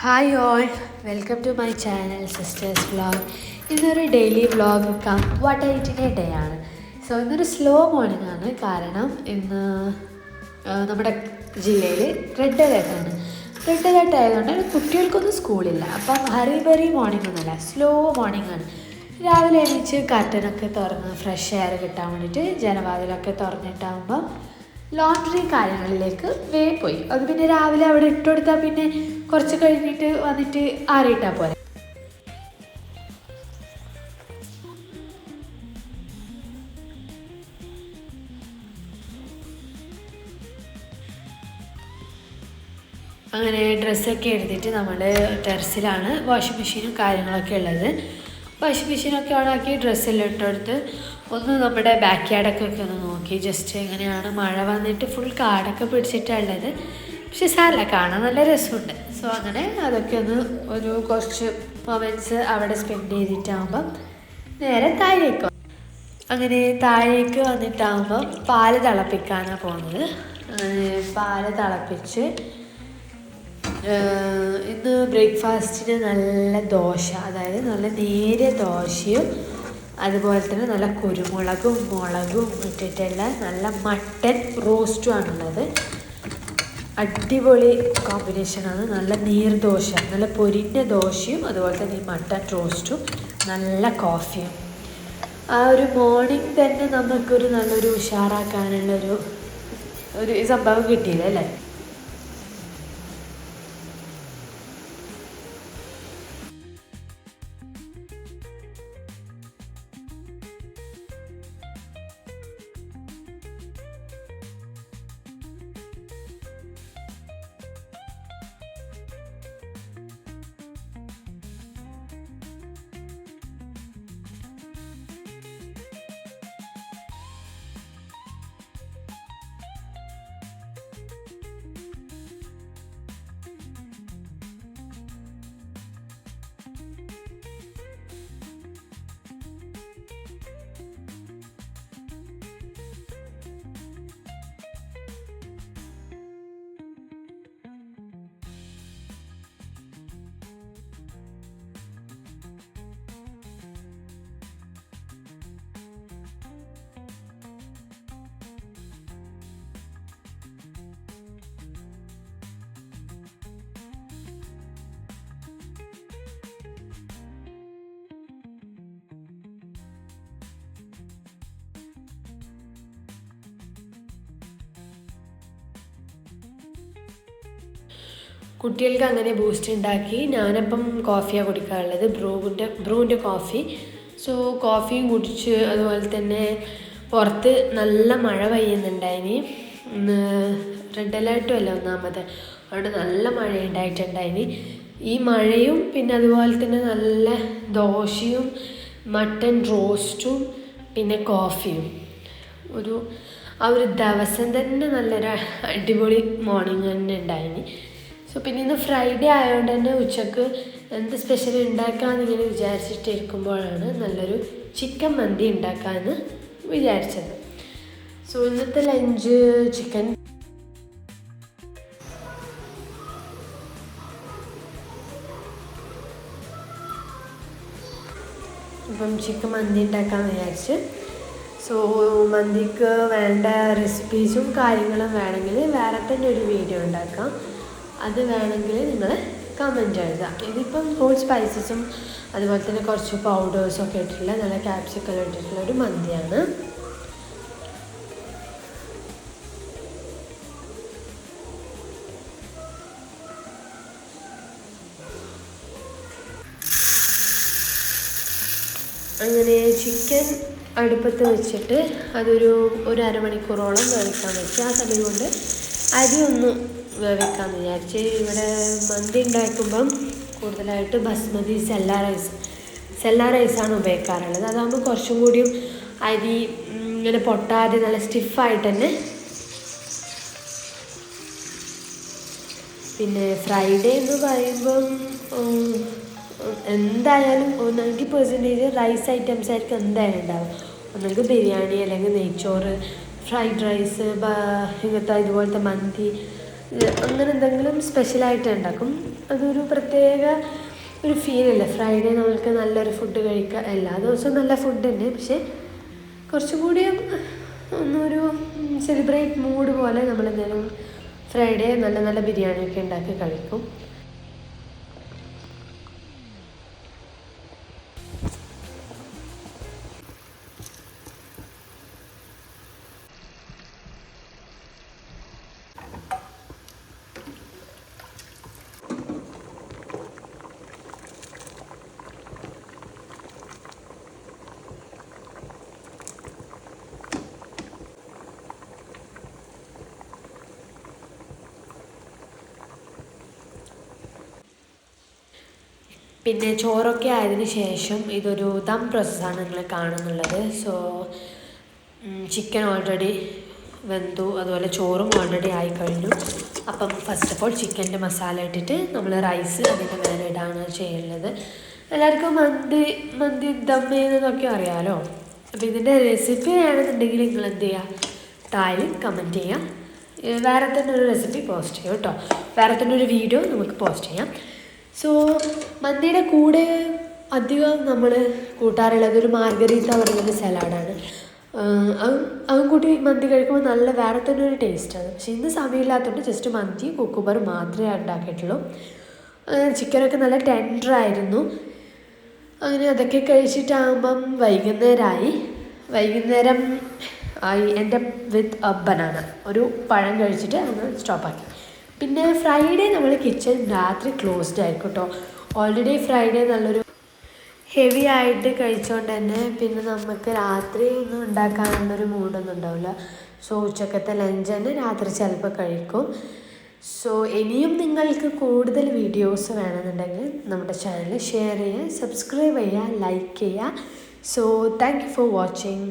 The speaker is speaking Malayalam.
Hi all welcome to my channel sisters vlog ഇന്നൊരു ഡെയിലി വ്ളോഗ് കം വാട്ട് ഐറ്റിന്റെ ഡേ ആണ് സോ ഇന്നൊരു സ്ലോ മോർണിംഗ് ആണ്. കാരണം ഇന്ന് നമ്മുടെ ജില്ലയിൽ റെഡ് അലേർട്ട് ആണ്. റെഡ് അലേർട്ട് ആയതുകൊണ്ട് കുട്ടികൾക്കൊന്നും സ്കൂളില്ല. അപ്പം ഹറി ബറി മോർണിംഗ് ഒന്നുമല്ല സ്ലോ മോർണിംഗ് ആണ്. രാവിലെ എണീച്ച് കർട്ടനൊക്കെ തുറന്ന് ഫ്രഷ് എയർ കിട്ടാൻ വേണ്ടിയിട്ട് ജനവാതിലൊക്കെ തുറന്നിട്ടാകുമ്പം ലോണ്ടറി കാര്യങ്ങളിലേക്ക് വേ പോയി. അത് പിന്നെ രാവിലെ അവിടെ ഇട്ടുകൊടുത്താൽ പിന്നെ കുറച്ച് കഴിഞ്ഞിട്ട് വന്നിട്ട് ആറിയിട്ടാൽ പോരെ. അങ്ങനെ ഡ്രസ്സൊക്കെ എടുത്തിട്ട് നമ്മൾ ടെറസിലാണ് വാഷിംഗ് മെഷീനും കാര്യങ്ങളൊക്കെ ഉള്ളത്. വാഷിംഗ് മെഷീനൊക്കെ ഓണാക്കി ഡ്രസ്സെല്ലാം ഇട്ടെടുത്ത് ഒന്ന് നമ്മുടെ ബാക്ക് യാർഡൊക്കെ ഒക്കെ ഒന്ന് നോക്കി. ജസ്റ്റ് എങ്ങനെയാണ് മഴ വന്നിട്ട് ഫുൾ കാടൊക്കെ പിടിച്ചിട്ടാണ് ഉള്ളത്. പക്ഷെ സാരല്ല കാണാൻ നല്ല രസമുണ്ട്. സോ അങ്ങനെ അതൊക്കെ ഒന്ന് ഒരു കുറച്ച് മൊമെന്റ്സ് അവിടെ സ്പെൻഡ് ചെയ്തിട്ടാകുമ്പം നേരെ താഴേക്ക് അങ്ങനെ താഴേക്ക് വന്നിട്ടാകുമ്പം പാൽ തിളപ്പിക്കാനാണ് പോകുന്നത് പാൽ തിളപ്പിച്ച് ഇന്ന് ബ്രേക്ക്ഫാസ്റ്റിന് നല്ല ദോശ അതായത് നല്ല നേരിയ ദോശയും അതുപോലെ തന്നെ നല്ല കുരുമുളകും മുളകും ഇട്ടിട്ടെല്ലാം നല്ല മട്ടൻ റോസ്റ്റും ആണുള്ളത്. അടിപൊളി കോമ്പിനേഷനാണ് നല്ല നീർദോശ നല്ല പൊരിഞ്ഞ ദോശയും അതുപോലെ തന്നെ ഈ മട്ടൻ റോസ്റ്റും നല്ല കോഫിയും ആ ഒരു മോർണിംഗ് തന്നെ നമുക്കൊരു നല്ലൊരു ഉഷാറാക്കാനുള്ളൊരു ഒരു സംഭവം കിട്ടിയില്ല അല്ലേ? കുട്ടികൾക്ക് അങ്ങനെ ബൂസ്റ്റ് ഉണ്ടാക്കി ഞാനപ്പം കോഫിയാണ് കുടിക്കാറുള്ളത്. ബ്രൂവിന്റെ ബ്രൂവിന്റെ കോഫി സോ കോഫിയും കുടിച്ച് അതുപോലെ തന്നെ പുറത്ത് നല്ല മഴ പെയ്യുന്നുണ്ടായിനി. റെഡ് അലേർട്ടും അല്ല ഒന്നാമത്. അവിടെ നല്ല മഴ ഉണ്ടായിട്ടുണ്ടായിനി. ഈ മഴയും പിന്നെ അതുപോലെ തന്നെ നല്ല ദോശയും മട്ടൻ റോസ്റ്റും പിന്നെ കോഫിയും ഒരു ആ ഒരു ദിവസം തന്നെ നല്ലൊരു അടിപൊളി മോർണിംഗ് തന്നെ ഉണ്ടായിനി. സോ പിന്നെ ഇന്ന് ഫ്രൈഡേ ആയതുകൊണ്ട് തന്നെ ഉച്ചയ്ക്ക് എന്ത് സ്പെഷ്യൽ ഉണ്ടാക്കാമെന്ന് ഇങ്ങനെ വിചാരിച്ചിട്ടിരിക്കുമ്പോഴാണ് നല്ലൊരു ചിക്കൻ മന്തി ഉണ്ടാക്കാമെന്ന് വിചാരിച്ചത്. സോ ഇന്നത്തെ ലഞ്ച് ചിക്കൻ ഇപ്പം ചിക്കൻ മന്തി ഉണ്ടാക്കാൻ വിചാരിച്ച്. സോ മന്തിക്ക് വേണ്ട റെസിപ്പീസും കാര്യങ്ങളും വേണമെങ്കിൽ വേറെ തന്നെ ഒരു വീഡിയോ ഉണ്ടാക്കാം അത് വേണമെങ്കിൽ നിങ്ങൾ കമന്റ് എഴുതാം ഇതിപ്പം ഹോൾ സ്പൈസസും അതുപോലെ തന്നെ കുറച്ച് പൗഡേഴ്സും ഒക്കെ ഇട്ടിട്ടുള്ള നല്ല ക്യാപ്സിക്കൽ ഇട്ടിട്ടുള്ള ഒരു മന്തിയാണ്. അങ്ങനെ ചിക്കൻ അടുപ്പത്ത് വെച്ചിട്ട് അതൊരു ഒരു അരമണിക്കൂറോളം വേവിക്കാൻ വെച്ച് ആ സമയം കൊണ്ട് അരി ഒന്ന് വേവിക്കാമെന്ന് വിചാരിച്ച് ഇവിടെ മന്തി ഉണ്ടാക്കുമ്പം കൂടുതലായിട്ട് ബസ്മതി സെല്ല റൈസ്. സെല്ല റൈസാണ് ഉപയോഗിക്കാറുള്ളത്. അതാകുമ്പോൾ കുറച്ചും കൂടിയും അരി ഇങ്ങനെ പൊട്ടാതെ നല്ല സ്റ്റിഫായിട്ട് തന്നെ പിന്നെ ഫ്രൈഡേ എന്ന് പറയുമ്പം എന്തായാലും നയന്റി പെർസെന്റേജ് റൈസ് ഐറ്റംസ് ആയിരിക്കും എന്തായാലും ഉണ്ടാവും ഒന്നെങ്കിൽ ബിരിയാണി അല്ലെങ്കിൽ നെയ്ച്ചോറ് ഫ്രൈഡ് റൈസ് ഇങ്ങനത്തെ ഇതുപോലത്തെ മന്തി അങ്ങനെ എന്തെങ്കിലും സ്പെഷ്യലായിട്ട് ഉണ്ടാക്കും. അതൊരു പ്രത്യേക ഒരു ഫീലല്ലേ ഫ്രൈഡേ നമ്മൾക്ക് നല്ലൊരു ഫുഡ് കഴിക്കുക എല്ലാ ദിവസവും നല്ല ഫുഡ് തന്നെ. പക്ഷേ കുറച്ചും കൂടി ഒന്നൊരു സെലിബ്രേറ്റ് മൂഡ് പോലെ നമ്മൾ എന്തെങ്കിലും ഫ്രൈഡേ നല്ല നല്ല ബിരിയാണിയൊക്കെ ഉണ്ടാക്കി കഴിക്കും. പിന്നെ ചോറൊക്കെ ആയതിനു ശേഷം ഇതൊരു ദം പ്രോസസ്സാണ് നിങ്ങൾ കാണുന്നുള്ളത്. സോ ചിക്കൻ ഓൾറെഡി വെന്തു. അതുപോലെ ചോറും ഓൾറെഡി ആയി കഴിഞ്ഞു അപ്പം ഫസ്റ്റ് ഓഫ് ഓൾ ചിക്കന്റെ മസാല ഇട്ടിട്ട് നമ്മൾ റൈസ് അതിന്റെ മേലെ ഇടാണ് ചെയ്യുന്നത്. എല്ലാവർക്കും മന്തി മന്തി ദം ചെയ്യുന്നതൊക്കെ അറിയാമല്ലോ അപ്പോൾ ഇതിന്റെ റെസിപ്പി വേണമെന്നുണ്ടെങ്കിൽ നിങ്ങൾ എന്ത് ചെയ്യുക താഴെ കമന്റ് ചെയ്യാം. വേറെ തന്നെ ഒരു റെസിപ്പി പോസ്റ്റ് ചെയ്യാം കേട്ടോ. വേറെ തന്നെ ഒരു വീഡിയോ നമുക്ക് പോസ്റ്റ് ചെയ്യാം. സോ മന്തിയുടെ കൂടെ അധികം നമ്മൾ കൂട്ടാറുള്ളത് ഒരു മാർഗരീത്ത പറഞ്ഞൊരു സലാഡാണ്. അവൻ അതും കൂട്ടി മന്തി കഴിക്കുമ്പോൾ നല്ല വേറെ തന്നെ ഒരു ടേസ്റ്റാണ് പക്ഷേ ഇന്ന് സമയമില്ലാത്തതുകൊണ്ട് ജസ്റ്റ് മന്തി കുക്കുമ്പർ മാത്രമേ ഉണ്ടാക്കിയിട്ടുള്ളൂ. ചിക്കനൊക്കെ നല്ല ടെൻഡറായിരുന്നു അങ്ങനെ അതൊക്കെ കഴിച്ചിട്ടാകുമ്പം വൈകുന്നേരമായി. വൈകുന്നേരം ആയി. എന്റെ വിത്ത് ബനാന ഒരു പഴം കഴിച്ചിട്ട് അങ്ങ് സ്റ്റോപ്പാക്കി പിന്നെ ഫ്രൈഡേ നമ്മൾ കിച്ചൺ രാത്രി ക്ലോസ്ഡ് ആയിരിക്കും കേട്ടോ ഓൾറെഡി ഫ്രൈഡേ നല്ലൊരു ഹെവി ആയിട്ട് കഴിച്ചുകൊണ്ട് തന്നെ പിന്നെ നമുക്ക് രാത്രി ഒന്നും ഉണ്ടാക്കാനുള്ളൊരു മൂഡൊന്നും ഉണ്ടാവില്ല. സോ ഉച്ചക്കത്തെ ലഞ്ച് തന്നെ രാത്രി ചിലപ്പോൾ കഴിക്കും. സോ ഇനിയും നിങ്ങൾക്ക് കൂടുതൽ വീഡിയോസ് വേണമെന്നുണ്ടെങ്കിൽ നമ്മുടെ ചാനൽ ഷെയർ ചെയ്യുക സബ്സ്ക്രൈബ് ചെയ്യുക ലൈക്ക് ചെയ്യുക. So thank you for watching